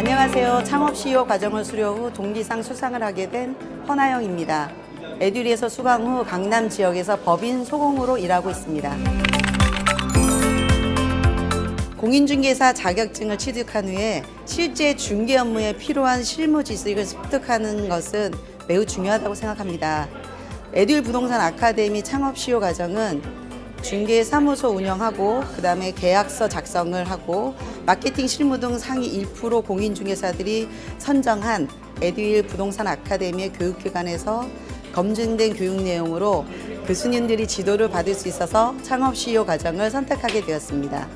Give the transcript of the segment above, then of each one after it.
안녕하세요. 창업 CEO 과정을 수료 후 동기상 수상을 하게 된 허나영입니다. 에듀리에서 수강 후 강남 지역에서 법인 소공으로 일하고 있습니다. 공인중개사 자격증을 취득한 후에 실제 중개 업무에 필요한 실무 지식을 습득하는 것은 매우 중요하다고 생각합니다. 에듀일 부동산 아카데미 창업 시효 과정은 중개 사무소 운영하고 그다음에 계약서 작성을 하고 마케팅 실무 등 상위 1% 공인 중개사들이 선정한 에듀일 부동산 아카데미의 교육기관에서 검증된 교육 내용으로 교수님들이 지도를 받을 수 있어서 창업 시효 과정을 선택하게 되었습니다.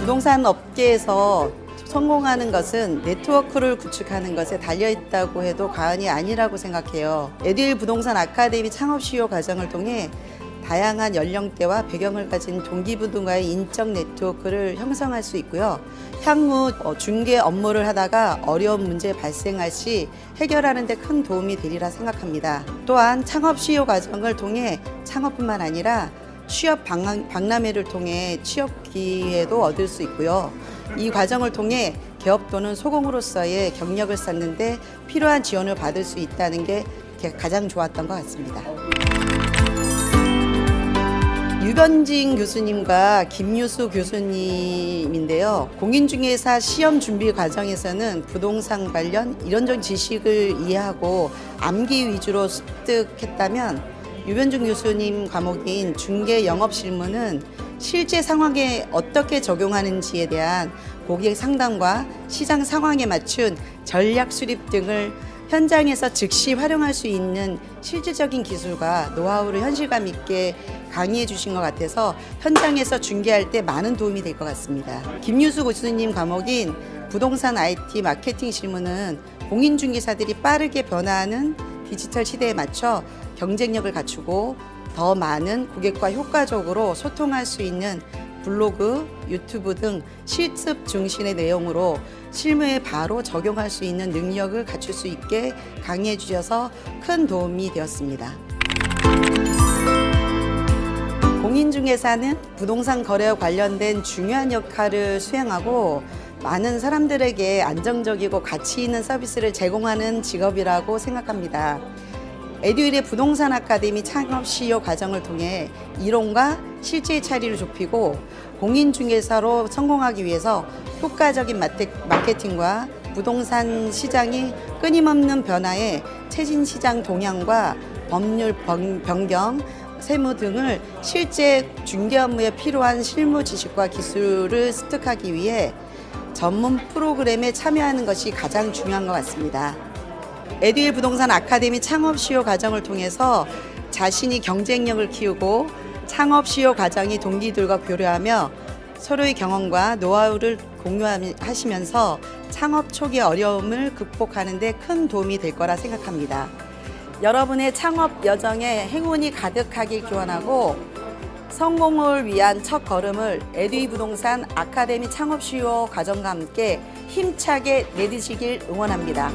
부동산 업계에서 성공하는 것은 네트워크를 구축하는 것에 달려있다고 해도 과언이 아니라고 생각해요. 에듀일 부동산 아카데미 창업 시효 과정을 통해 다양한 연령대와 배경을 가진 동기부등과의 인적 네트워크를 형성할 수 있고요. 향후 어, 중개 업무를 하다가 어려운 문제 발생할 시 해결하는 데 큰 도움이 되리라 생각합니다. 또한 창업 시효 과정을 통해 창업뿐만 아니라 취업 박람- 박람회를 통해 취업 기회도 얻을 수 있고요. 이 과정을 통해 개업 또는 소공으로서의 경력을 쌓는데 필요한 지원을 받을 수 있다는 게 가장 좋았던 것 같습니다. 유변진 교수님과 김유수 교수님인데요. 공인중개사 시험 준비 과정에서는 부동산 관련 이런저런 지식을 이해하고 암기 위주로 습득했다면 유변준 교수님 과목인 중개 영업 실무는 실제 상황에 어떻게 적용하는지에 대한 고객 상담과 시장 상황에 맞춘 전략 수립 등을 현장에서 즉시 활용할 수 있는 실질적인 기술과 노하우를 현실감 있게 강의해 주신 것 같아서 현장에서 중개할 때 많은 도움이 될 것 같습니다. 김유수 교수님 과목인 부동산 IT 마케팅 실무는 공인중개사들이 빠르게 변화하는 디지털 시대에 맞춰 경쟁력을 갖추고 더 많은 고객과 효과적으로 소통할 수 있는 블로그, 유튜브 등 실습 중심의 내용으로 실무에 바로 적용할 수 있는 능력을 갖출 수 있게 강의해 주셔서 큰 도움이 되었습니다. 공인중개사는 부동산 거래와 관련된 중요한 역할을 수행하고 많은 사람들에게 안정적이고 가치 있는 서비스를 제공하는 직업이라고 생각합니다. 에듀일의 부동산 아카데미 창업 시효 과정을 통해 이론과 실제의 차이를 좁히고 공인중개사로 성공하기 위해서 효과적인 마케팅과 부동산 시장이 끊임없는 변화에 최신 시장 동향과 법률 변- 변경, 세무 등을 실제 중개 업무에 필요한 실무 지식과 기술을 습득하기 위해 전문 프로그램에 참여하는 것이 가장 중요한 것 같습니다. 에듀일 부동산 아카데미 창업 시효 과정을 통해서 자신이 경쟁력을 키우고 창업 시효 과정이 동기들과 교류하며 서로의 경험과 노하우를 공유하시면서 창업 초기 어려움을 극복하는 데 큰 도움이 될 거라 생각합니다. 여러분의 창업 여정에 행운이 가득하길 기원하고 성공을 위한 첫 걸음을 에듀이 부동산 아카데미 창업 시효 과정과 함께 힘차게 내디시길 응원합니다.